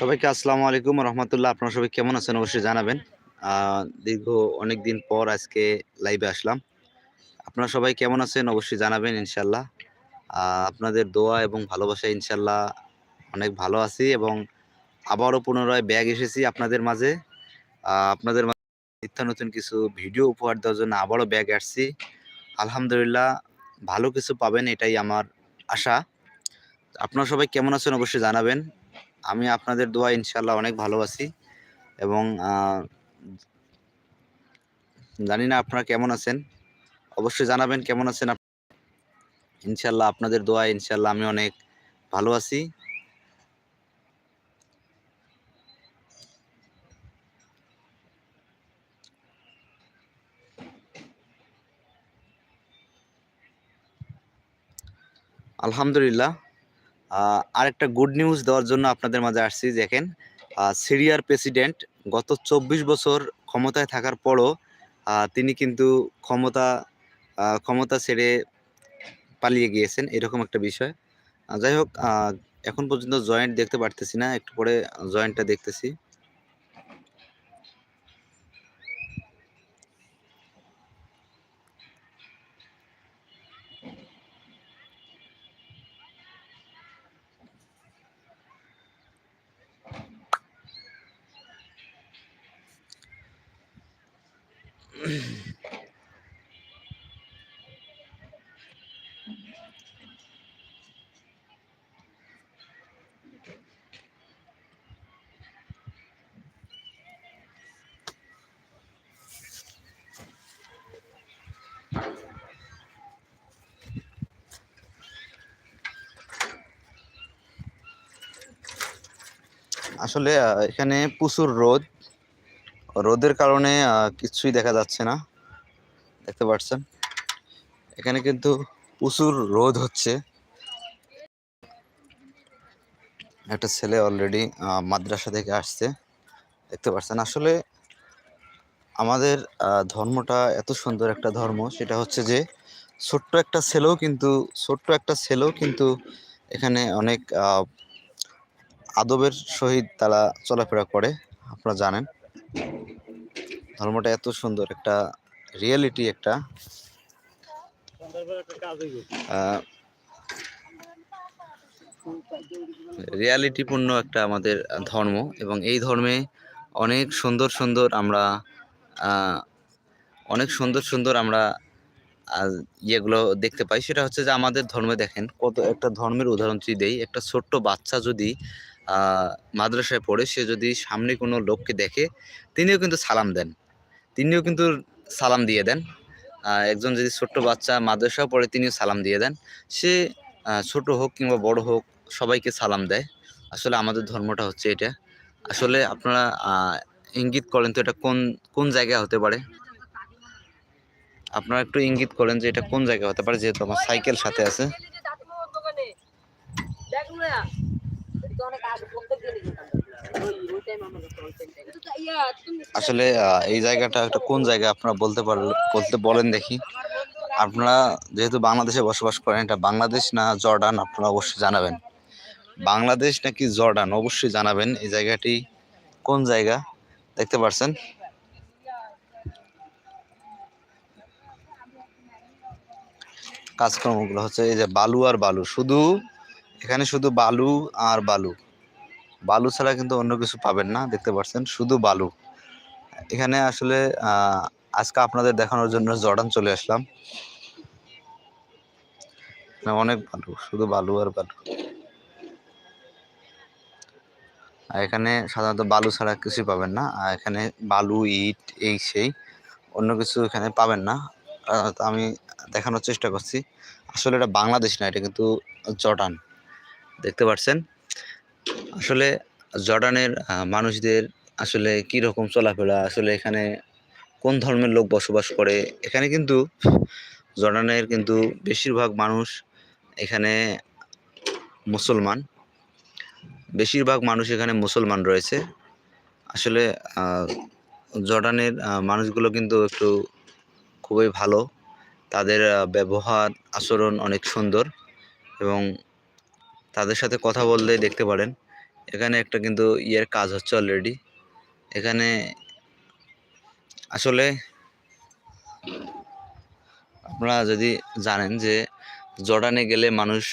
সবাইকে আসসালামু আলাইকুম রহমতুল্লাহ। আপনারা সবাই কেমন আছেন অবশ্যই জানাবেন। দীর্ঘ অনেক দিন পর আজকে লাইভে আসলাম। আপনারা সবাই কেমন আছেন অবশ্যই জানাবেন ইনশাল্লাহ আপনাদের দোয়া এবং ভালোবাসা ইনশাল্লাহ অনেক ভালো আছি এবং আবারও পুনরায় ব্যাগ এসেছি আপনাদের মাঝে। আপনাদের মাঝে নিত্য নতুন কিছু ভিডিও উপহার দেওয়ার জন্য আবারও ব্যাগ আসছি। আলহামদুলিল্লাহ ভালো কিছু পাবেন এটাই আমার আশা। আপনারা সবাই কেমন আছেন অবশ্যই জানাবেন। আমি আপনাদের দোয়া ইনশাল্লাহ অনেক ভালো আছি এবং জানি না আপনারা কেমন আছেন। অবশ্যই জানাবেন কেমন আছেন ইনশাল্লাহ আপনাদের দোয়া ইনশাল্লাহ আমি অনেক ভালো আছি। আলহামদুলিল্লাহ। আরেকটা গুড নিউজ দেওয়ার জন্য আপনাদের মাঝে আসছি, দেখেন সিরিয়ার প্রেসিডেন্ট গত চব্বিশ বছর ক্ষমতায় থাকার পরও তিনি কিন্তু ক্ষমতা ক্ষমতা ছেড়ে পালিয়ে গিয়েছেন, এরকম একটা বিষয়। যাই হোক এখন পর্যন্ত জয়েন্ট দেখতে পারতেছি না, একটু পরে জয়েন্টটা দেখতেছি। আসলে এখানে প্রচুর রোদ। রোদের কারণে কিছুই দেখা যাচ্ছে না। দেখতে পাচ্ছেন। এখানে কিন্তু প্রচুর রোদ হচ্ছে। একটা ছেলে অলরেডি মাদ্রাসা থেকে আসছে। দেখতে পাচ্ছেন। আসলে আমাদের ধর্মটা এত সুন্দর একটা ধর্ম। সেটা হচ্ছে যে, ছোট্ট একটা ছেলেও কিন্তু, ছোট্ট একটা ছেলেও কিন্তু এখানে অনেক আদবের সহিত তারা চলাফেরা করে। আপনারা জানেন। ধর্মটা এত সুন্দর, একটা রিয়েলিটি একটা। রিয়ালিটিপূর্ণ একটা আমাদের ধর্ম এবং এই ধর্মে অনেক সুন্দর সুন্দর আমরা অনেক সুন্দর সুন্দর আমরা ইয়েগুলো দেখতে পাই। সেটা হচ্ছে যে আমাদের ধর্মে দেখেন, কত একটা ধর্মের উদাহরণ যদি দেই, একটা ছোট্ট বাচ্চা যদি মাদ্রাসায় পড়ে, সে যদি সামনে কোনো লোককে দেখে, তিনিও কিন্তু সালাম দেন। তিনিও কিন্তু সালাম দিয়ে দেন। একজন যদি ছোট্ট বাচ্চা মাদ্রাসাও পড়ে, তিনিও সালাম দিয়ে দেন। সে ছোট হোক কিংবা বড় হোক, সবাইকে সালাম দেয়। আসলে আমাদের ধর্মটা হচ্ছে এটা। আসলে আপনারা ইঙ্গিত করেন তো এটা কোন কোন জায়গা হতে পারে? আপনারা একটু ইঙ্গিত করেন যে এটা কোন জায়গা হতে পারে, যেহেতু আমার সাইকেল সাথে আছে। আসলে এই জায়গাটা একটা কোন জায়গা আপনারা বলতে পারেন বলতে বলেন দেখি। আপনারা যেহেতু বাংলাদেশে বসবাস করেন এটা বাংলাদেশ না জর্ডান আপনারা অবশ্যই জানাবেন। বাংলাদেশ নাকি জর্ডান অবশ্যই জানাবেন এই জায়গাটি কোন জায়গা দেখতে পারছেন? কাজকর্মগুলো হচ্ছে এই যে বালু আর বালু শুধু এখানে শুধু বালু আর বালু। বালু ছাড়া কিন্তু অন্য কিছু পাবেন না, দেখতে পাচ্ছেন, শুধু বালু। এখানে আসলে আজকে আপনাদের দেখানোর জন্য জর্ডান চলে আসলাম। অনেক বালু, শুধু বালু আর বালু। আর এখানে সাধারণত বালু ছাড়া কিছুই পাবেন না, আর এখানে বালু, ইট, এই সেই, অন্য কিছু এখানে পাবেন না। আমি দেখানোর চেষ্টা করছি। আসলে এটা বাংলাদেশ না, এটা কিন্তু জর্ডান। দেখতে পাচ্ছেন? আসলে জর্ডানের মানুষদের আসলে কি রকম চলাফেরা, আসলে এখানে কোন ধর্মের লোক বসবাস করে? এখানে কিন্তু জর্ডানের কিন্তু বেশিরভাগ মানুষ এখানে মুসলমান। বেশিরভাগ মানুষ এখানে মুসলমান রয়েছে। আসলে জর্ডানের মানুষগুলো কিন্তু একটু খুবই ভালো। তাদের ব্যবহার, আচরণ অনেক সুন্দর এবং তাদের সাথে কথা বললে দেখতে পারেন। এখানে একটা কিন্তু ইয়ের কাজ হচ্ছে অলরেডি এখানে আসলে আপনারা যদি জানেন যে জর্ডানে গেলে মানুষ,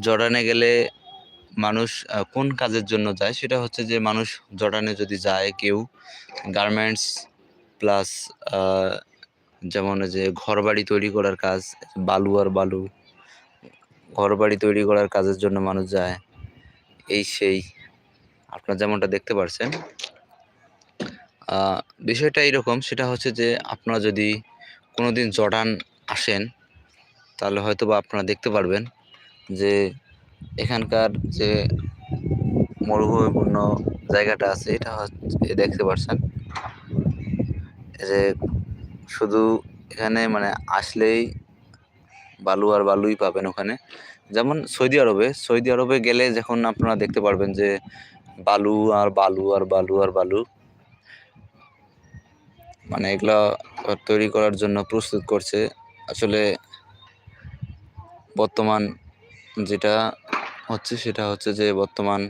জর্ডানে গেলে মানুষ কোন কাজের জন্য যায় সেটা হচ্ছে যে মানুষ জর্ডানে যদি যায় কেউ গার্মেন্টস প্লাস যেমন যে ঘর বাড়ি তৈরি করার কাজ, বালু আর বালু, ঘরবাড়ি তৈরি করার কাজের জন্য মানুষ যায়। এই সেই, আপনার যেমনটা দেখতে পারছেন। বিষয়টা এরকম, সেটা হচ্ছে যে আপনারা যদি কোনো দিন জর্ডান আসেন, তাহলে হয়তো বা আপনারা দেখতে পারবেন যে এখানকার যে মরুভূমিপূর্ণ জায়গাটা আছে, এটা হচ্ছে দেখতে পারছেন। যে শুধু এখানে মানে আসলেই বালু আর বালুই পাবেন ওখানে। যেমন সৌদি আরবে সৌদি আরবে গেলে যখন আপনারা দেখতে পারবেন যে বালু আর বালু আর বালু আর বালু মানে এগুলা তৈরি করার জন্য প্রস্তুত করছে। আসলে বর্তমান যেটা হচ্ছে সেটা হচ্ছে যে বর্তমান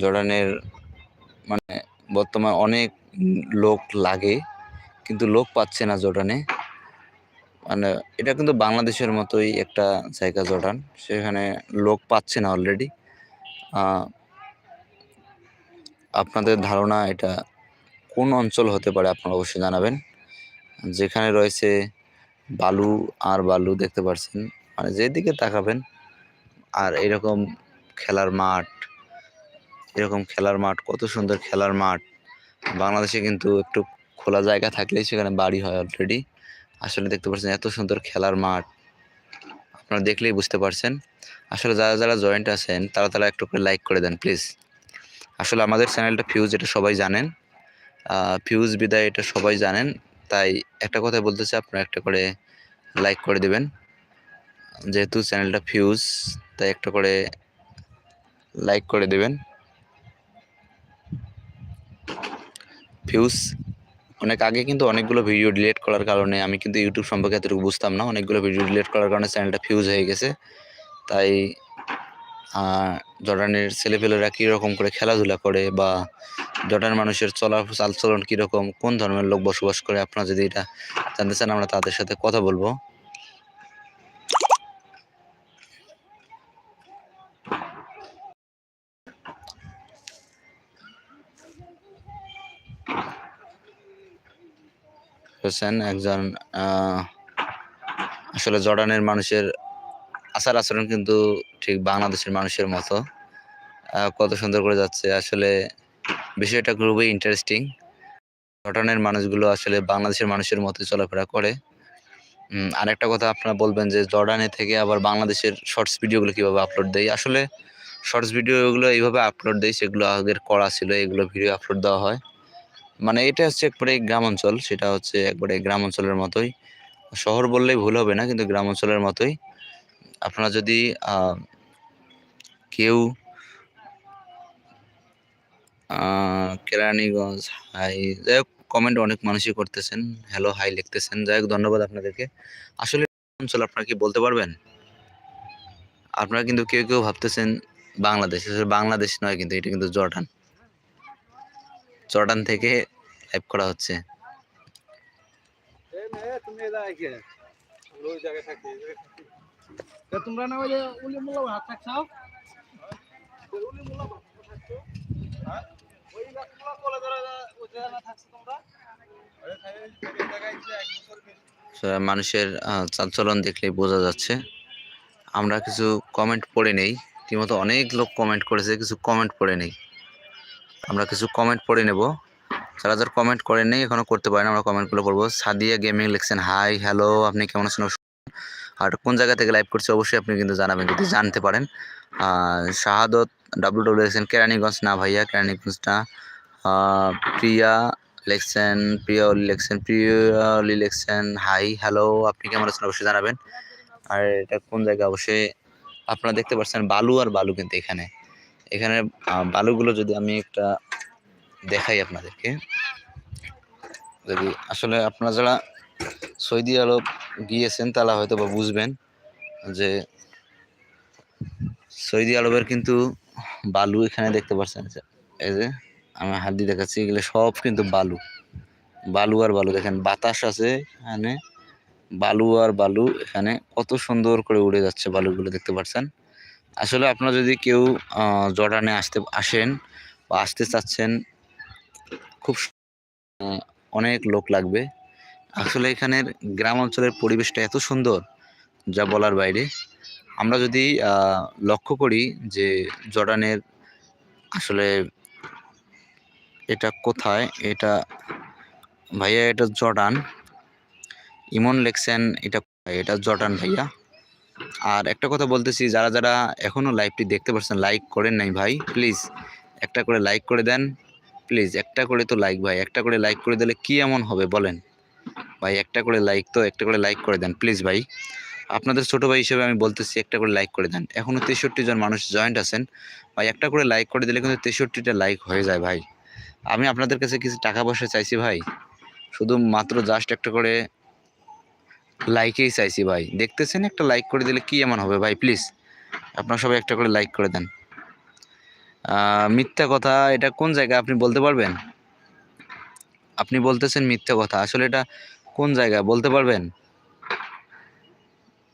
জর্ডানের মানে বর্তমান অনেক লোক লাগে, কিন্তু লোক পাচ্ছে না জর্ডানে। মানে এটা কিন্তু বাংলাদেশের মতোই একটা জায়গা জর্ডান। সেখানে লোক পাচ্ছে না অলরেডি আপনাদের ধারণা এটা কোন অঞ্চল হতে পারে আপনারা অবশ্যই জানাবেন। যেখানে রয়েছে বালু আর বালু দেখতে পাচ্ছেন মানে যেদিকে তাকাবেন, আর এরকম খেলার মাঠ, এরকম খেলার মাঠ, কত সুন্দর খেলার মাঠ। বাংলাদেশে কিন্তু একটু খোলা জায়গা থাকলেই সেখানে বাড়ি হয় অলরেডি আসলে দেখতে পাচ্ছেন এত সুন্দর খেলার মাঠ। আপনারা দেখলেই বুঝতে পারছেন। আসলে যারা যারা জয়েন্ট আছেন, তারা তারা একটু করে লাইক করে দেন প্লিজ আসলে আমাদের চ্যানেলটা ফিউজ এটা সবাই জানেন। ফিউজ বিদায়, এটা সবাই জানেন। তাই একটা কথা চাই, আপনারা একটা করে লাইক করে দেবেন। যেহেতু চ্যানেলটা ফিউজ তাই একটা করে লাইক করে দেবেন। ফিউজ অনেক আগে কিন্তু অনেকগুলো ভিডিও ডিলিট করার কারণে আমি কিন্তু ইউটিউব সম্পর্কে এতটুকু বুঝতাম না। অনেকগুলো ভিডিও ডিলিট করার কারণে চ্যানেলটা ফিউজ হয়ে গেছে। তাই জর্ডানের ছেলেপেলেরা কীরকম করে খেলাধুলা করে বা জর্ডান মানুষের চলা, চালচলন কীরকম, কোন ধর্মের লোক বসবাস করে? আপনারা যদি এটা জানতে চান, আমরা তাদের সাথে কথা বলব। হোসেন একজন আসলে জর্ডানের মানুষের আচার আচরণ কিন্তু ঠিক বাংলাদেশের মানুষের মতো। কত সুন্দর করে যাচ্ছে। আসলে বিষয়টা খুবই ইন্টারেস্টিং জর্ডানের মানুষগুলো আসলে বাংলাদেশের মানুষের মতো চলাফেরা করে। আরেকটা কথা আপনারা বলবেন যে জর্ডানে থেকে আবার বাংলাদেশের শর্টস ভিডিওগুলো কীভাবে আপলোড দেয়? আসলে শর্টস ভিডিওগুলো এইভাবে আপলোড দেয়, সেগুলো আগের করা ছিল, এগুলো ভিডিও আপলোড দেওয়া হয়। মানে এটা হচ্ছে একবারে গ্রাম অঞ্চল সেটা হচ্ছে একবারে গ্রাম অঞ্চলের মতোই। শহর বললেই ভুল হবে না, কিন্তু গ্রাম অঞ্চলের মতোই। আপনারা যদি কেউ কেরানীগঞ্জ হাই, যাই হোক কমেন্ট অনেক মানুষই করতেছেন হ্যালো হাই লিখতেছেন। যাই হোক, ধন্যবাদ আপনাদেরকে। আসলে অঞ্চল আপনারা কি বলতে পারবেন? আপনারা কিন্তু কেউ কেউ ভাবতেছেন বাংলাদেশ বাংলাদেশ নয় কিন্তু এটা কিন্তু জর্ডান। জর্ডান থেকে লাইভ করা হচ্ছে। তোমরা না ওই উলি মোল্লা হাত থাকছাও উলি মোল্লা ওই গাছগুলো কলে ধরে ওই জায়গা থাকছো তোমরা? আরে খাই এই জায়গায় যে এক বছর So, মানুষের চালচলন দেখলেই বোঝা যাচ্ছে। আমরা কিছু কমেন্ট পড়ে নেই। রীতিমতো অনেক লোক কমেন্ট করেছে কিছু কমেন্ট পড়ে নেই। আমরা কিছু কমেন্ট পড়ে নেব। যারা যারা কমেন্ট করেন নেই, এখনও করতে পারেন, আমরা কমেন্টগুলো করব সাদিয়া গেমিং লিখছেন হাই হ্যালো আপনি কেমন আছেন? আর কোন জায়গা থেকে লাইভ করছে অবশ্যই আপনি কিন্তু জানাবেন, যদি জানতে পারেন। শাহাদত ডাব্লিউ ডাব্লিউ লিখছেন, কেরানীগঞ্জ না ভাইয়া, কেরানীগঞ্জ না। প্রিয়া লেখছেন প্রিয়া অলি লেখছেন প্রিয়া অলি লেখছেন হাই হ্যালো আপনি কেমন আছেন? অবশ্যই জানাবেন। আর এটা কোন জায়গা? অবশ্যই আপনারা দেখতে পাচ্ছেন বালু আর বালু কিন্তু এখানে। এখানে বালুগুলো যদি আমি একটা দেখাই আপনাদেরকে। যদি আসলে আপনারা যারা সৌদি আরব গিয়েছেন, তারা হয়তো বা বুঝবেন যে সৌদি আরবের কিন্তু বালু এখানে দেখতে পাচ্ছেন। এই যে আমি হাত দিয়ে দেখাচ্ছি, এগুলো সব কিন্তু বালু। বালু আর বালু, দেখেন বাতাস আছে এখানে। বালু আর বালু এখানে কত সুন্দর করে উড়ে যাচ্ছে বালুগুলো, দেখতে পাচ্ছেন? আসলে আপনারা যদি কেউ জর্ডানে আসতে আসেন বা আসতে চাচ্ছেন খুব অনেক লোক লাগবে। আসলে এখানের গ্রাম অঞ্চলের পরিবেশটা এত সুন্দর, যা বলার বাইরে। আমরা যদি লক্ষ্য করি যে জর্ডানের আসলে এটা কোথায়? এটা, ভাইয়া এটা জর্ডান। ইমন লেখছেন এটা? এটা জর্ডান, ভাইয়া। আর একটা কথা বলতেছি, যারা যারা এখনও লাইভটি দেখতে পাচ্ছেন লাইক করেন নাই ভাই, প্লিজ একটা করে লাইক করে দেন। প্লিজ একটা করে তো লাইক ভাই, একটা করে লাইক করে দিলে কি এমন হবে বলেন? ভাই, একটা করে লাইক তো, একটা করে লাইক করে দেন প্লিজ ভাই। আপনাদের ছোটো ভাই হিসেবে আমি বলতেছি, একটা করে লাইক করে দেন। এখনও তেষট্টি জন মানুষ জয়েন্ট আছেন। ভাই, একটা করে লাইক করে দিলে কিন্তু তেষট্টিটা লাইক হয়ে যায় ভাই। আমি আপনাদের কাছে কিছু টাকা পয়সা চাইছি ভাই। শুধু মাত্র জাস্ট একটা করে লাইকেই চাইছি ভাই। দেখতেছেন একটা লাইক করে দিলে কি এমন হবে ভাই প্লিজ আপনারা সবাই একটা করে লাইক করে দেন। মিথ্যা কথা এটা কোন জায়গা আপনি বলতে পারবেন? আপনি বলতেছেন মিথ্যা কথা আসলে এটা কোন জায়গা বলতে পারবেন?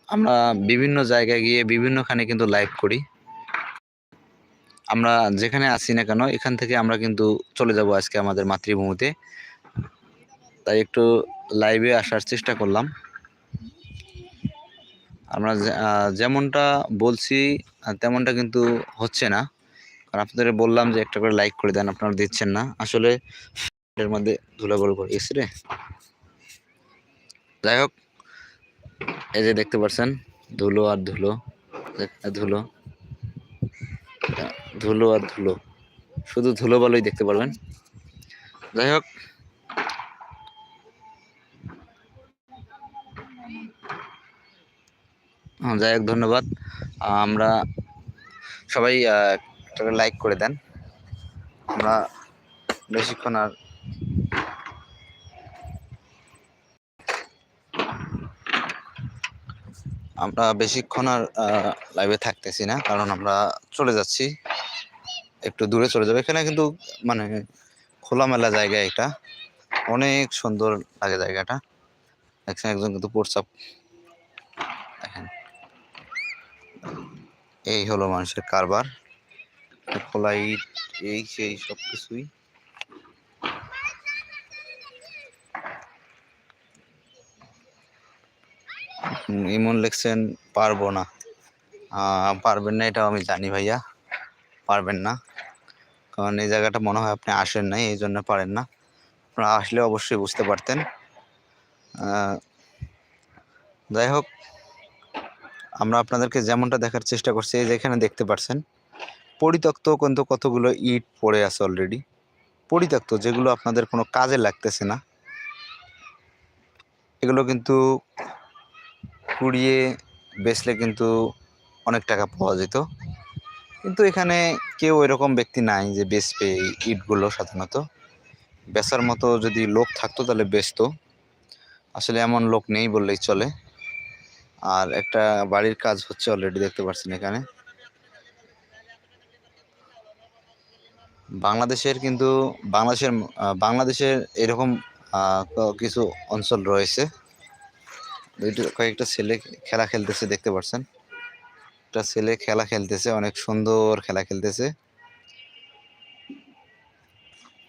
আমরা বিভিন্ন জায়গায় গিয়ে বিভিন্নখানে কিন্তু লাইভ করি। আমরা যেখানে আসি না কেন এখান থেকে আমরা কিন্তু চলে যাব আজকে আমাদের মাতৃভূমিতে। তাই একটু লাইভে আসার চেষ্টা করলাম। আমরা যেমনটা বলছি তেমনটা কিন্তু হচ্ছে না। কারণ আপনাদের বললাম যে একটা করে লাইক করে দেন আপনারা দিচ্ছেন না। আসলে এর মধ্যে ধুলাগড় করে গেছে রে। যাই হোক এই যে দেখতে পাচ্ছেন ধুলো আর ধুলো ধুলো ধুলো আর ধুলো শুধু ধুলো বালুই দেখতে পারবেন। যাই হোক হ্যাঁ, যাই হোক ধন্যবাদ। আমরা সবাই একটা লাইক করে দেন। আমরা বেশিক্ষণ আর আমরা বেশিক্ষণ আর লাইভে থাকতেছি না, কারণ আমরা চলে যাচ্ছি। একটু দূরে চলে যাব। এখানে কিন্তু মানে খোলামেলা জায়গা এটা। অনেক সুন্দর লাগে জায়গাটা। দেখছেন একজন কিন্তু প্রস্রাব দেখেন। এই হলো মানুষের কারবার। খোলা ইট এই সেই সব কিছুই। ইমন লিখছেন, পারব না। পারবেন না, এটাও আমি জানি ভাইয়া। পারবেন না। কারণ এই জায়গাটা মনে হয় আপনি আসেন নাই, এই জন্য পারেন না। আপনারা আসলে অবশ্যই বুঝতে পারতেন। যাই হোক, আমরা আপনাদেরকে যেমনটা দেখার চেষ্টা করছি, এই যে এখানে দেখতে পাচ্ছেন পরিত্যক্ত কিন্তু কতগুলো ইট পড়ে আছে অলরেডি পরিত্যক্ত, যেগুলো আপনাদের কোনো কাজে লাগতেছে না। এগুলো কিন্তু কুড়িয়ে বেচলে কিন্তু অনেক টাকা পাওয়া যেত। কিন্তু এখানে কেউ এরকম ব্যক্তি নাই যে বেচবে এই ইটগুলো সাধারণত। বেচার মতো যদি লোক থাকতো তাহলে বেচতো। আসলে এমন লোক নেই বললেই চলে। আর একটা বাড়ির কাজ হচ্ছে অলরেডি দেখতে পাচ্ছেন এখানে। বাংলাদেশের কিন্তু বাংলাদেশের বাংলাদেশের এরকম কিছু অঞ্চল রয়েছে। কয়েকটা ছেলে খেলা খেলতেছে, দেখতে পাচ্ছেন একটা ছেলে খেলা খেলতেছে, অনেক সুন্দর খেলা খেলতেছে।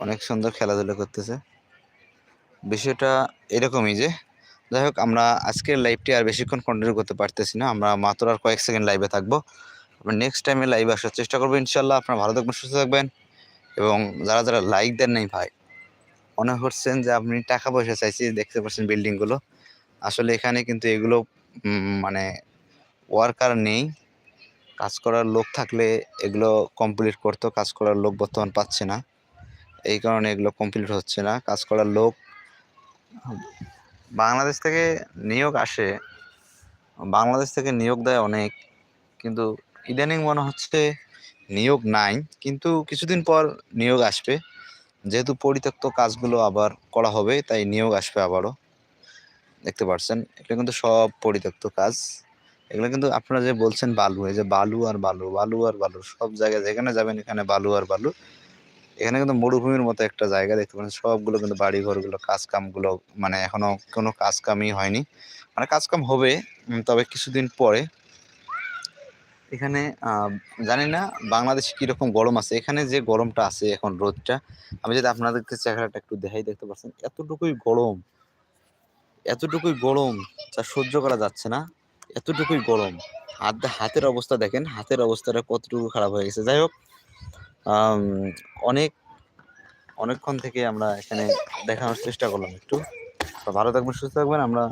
অনেক সুন্দর খেলাধুলা করতেছে। বিষয়টা এরকমই যে, যাই হোক, আমরা আজকের লাইভটি আর বেশিক্ষণ কন্টিনিউ করতে পারতেছি না। আমরা মাত্র আর কয়েক সেকেন্ড লাইভে থাকব। নেক্সট টাইমে লাইভে আসার চেষ্টা করব ইনশাল্লাহ আপনারা ভালো থাকবেন, সুস্থ থাকবেন। এবং যারা যারা লাইক দেন নাই ভাই, মনে করছেন যে আপনি টাকা পয়সা চাইছি, দেখতে পাচ্ছেন বিল্ডিংগুলো আসলে এখানে কিন্তু এগুলো মানে ওয়ার্কার নেই। কাজ করার লোক থাকলে এগুলো কমপ্লিট করতো, কাজ করার লোক বর্তমান পাচ্ছে না। এই কারণে এগুলো কমপ্লিট হচ্ছে না। কাজ করার লোক, বাংলাদেশ থেকে নিয়োগ আসে, বাংলাদেশ থেকে নিয়োগ দেয় অনেক। কিন্তু ইদানিং মনে হচ্ছে নিয়োগ নাই, কিন্তু কিছুদিন পর নিয়োগ আসবে। যেহেতু পরিত্যক্ত কাজগুলো আবার করা হবে, তাই নিয়োগ আসবে আবারও। দেখতে পাচ্ছেন এগুলো কিন্তু সব পরিত্যক্ত কাজ। এগুলো কিন্তু আপনারা যে বলছেন বালু, এই যে বালু আর বালু বালু আর বালু, সব জায়গায় যেখানে যাবেন এখানে বালু আর বালু। এখানে কিন্তু মরুভূমির মতো একটা জায়গা, দেখতে পাচ্ছেন, সবগুলো কিন্তু বাড়ি ঘরগুলো কাজ কামগুলো মানে এখনও কোনো কাজ কামই হয়নি। মানে কাজ কাম হবে তবে কিছুদিন পরে এখানে জানি না বাংলাদেশে কীরকম গরম আছে। এখানে যে গরমটা আছে এখন রোদটা, আমি যদি আপনাদেরকে চেহারাটা একটু দেখাই, দেখতে পাচ্ছেন, এতটুকুই গরম। এতটুকুই গরম, যা সহ্য করা যাচ্ছে না। এতটুকুই গরম। হাত, হাতের অবস্থা দেখেন, হাতের অবস্থাটা কতটুকু খারাপ হয়ে গেছে। যাই হোক অনেক, অনেকক্ষণ থেকে আমরা এখানে দেখানোর চেষ্টা করলাম একটু। ভালো থাকবেন, সুস্থ থাকবেন, আমরা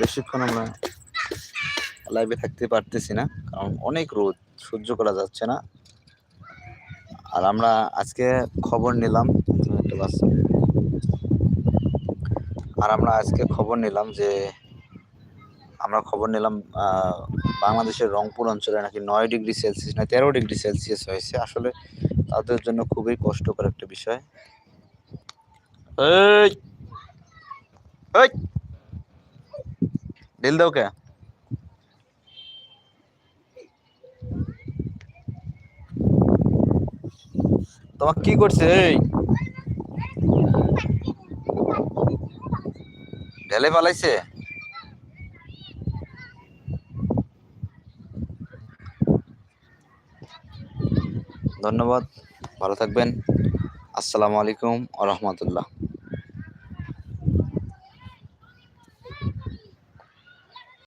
বেশিক্ষণ আমরা লাইভে থাকতে পারতেছি না, কারণ অনেক রোদ, সহ্য করা যাচ্ছে না। আর আমরা আজকে খবর নিলাম আর আমরা আজকে খবর নিলাম যে, আমরা খবর নিলাম বাংলাদেশের রংপুর অঞ্চলে নাকি নয় ডিগ্রি সেলসিয়াস না তেরো ডিগ্রি সেলসিয়াস হয়েছে। আসলে তাদের জন্য খুবই কষ্টকর একটা বিষয়। এই দাও কে? তোমার কি করছে? ঢেলে পালাইছে ধন্যবাদ ভালো থাকবেন। আসসালামু আলাইকুম আ রহমতুল্লাহ।